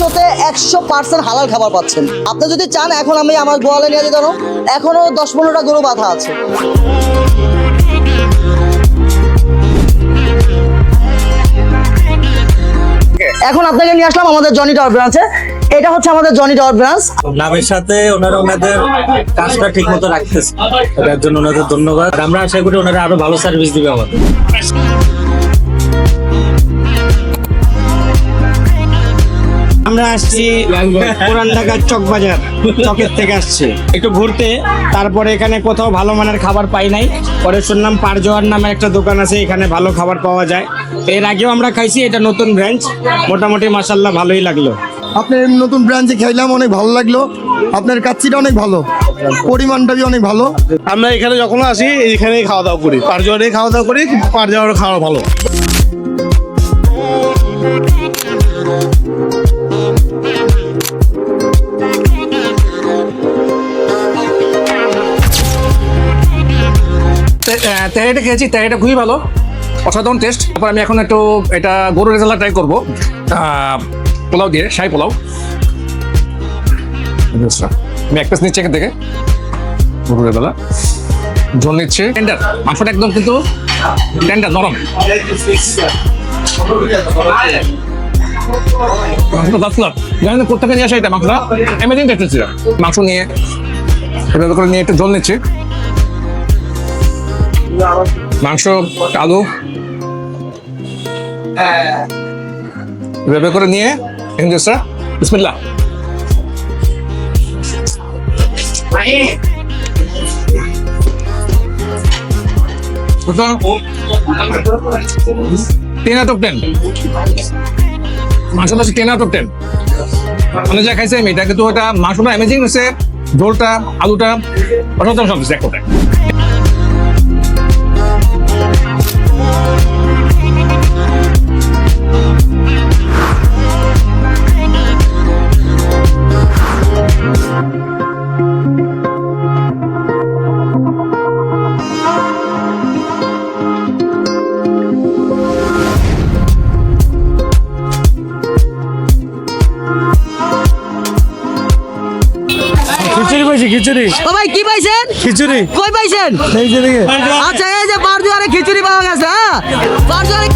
একশোতে একশো পার্সেন্ট হালাল খাবার পাচ্ছেন। আপনি যদি চান, এখন আমি আমার গোয়ালে নিয়ে যেতে পারো এখনও দশ পনেরোটা গরু বাঁধা আছে। এখন আপনাকে নিয়ে আসলাম আমাদের জনি টাওয়ার ব্রাঞ্চে এটা হচ্ছে আমাদের জনি টাওয়ার ব্রাঞ্চ নামের সাথে ওনারা ওনাদের কাজটা ঠিক মতো রাখতেছে। এটার জন্য ওনাদের ধন্যবাদ। আমরা আশা করি ওনারা আরও ভালো সার্ভিস দিবে আমাদের। আমরা আসছি পুরান ঢাকার চক বাজার চকের থেকে আসছি। একটু ঘুরতে তারপরে এখানে কোথাও ভালো মানের খাবার পাই নাই। পরে শুনলাম পারজোয়ার নামে একটা দোকান আছে এখানে ভালো খাবার পাওয়া যায়। এর আগেও আমরা খাইছি এটা নতুন ব্রাঞ্চ। মোটামুটি মাসাল্লাহ ভালোই লাগল। আপনার নতুন ব্রাঞ্চে খাইলাম অনেক ভালো লাগল। আপনার কাচ্চিটা অনেক ভালো। পরিমাণটা বি অনেক ভালো। আমরা এখানে যখন আসি এখানেই খাওয়া দাওয়া করি। পার যাওয়ারে খাওয়া দাওয়া করি পার খাওয়া ভালো। তেহারিটা খেয়েছি, তেহারিটা খুবই ভালো। অসাধারণ টেস্ট তারপর আমি এখন একটু এটা গরু রেজালা ট্রাই করব। পোলাও দিয়ে, শাহি পোলাও। আমি এক পিস নিচ্ছি এখান থেকে। গরু রেজালা ঝোল নিচ্ছে। টেন্ডার মাংসটা একদম কিন্তু টেন্ডার নরম। মাংস নিয়ে করে নিয়ে একটু জল নিচ্ছি। মাংস, আলু। এভাবে করে নিয়ে ইংলিশটা বিসমিল্লাহ। টেন অফ টেন খাইছে এটা কিন্তু ওটা মাংসটা অ্যামেজিং হচ্ছে ঝোলটা, আলুটা, অসাধারণ সব কিছু খিচুড়ি। ও ভাই কি পাইছেন? খিচুড়ি। কই পাইছেন? আচ্ছা এই যে বারদুয়ারে খিচুড়ি পাওয়া গেছে হ্যাঁ? বারদুয়ারে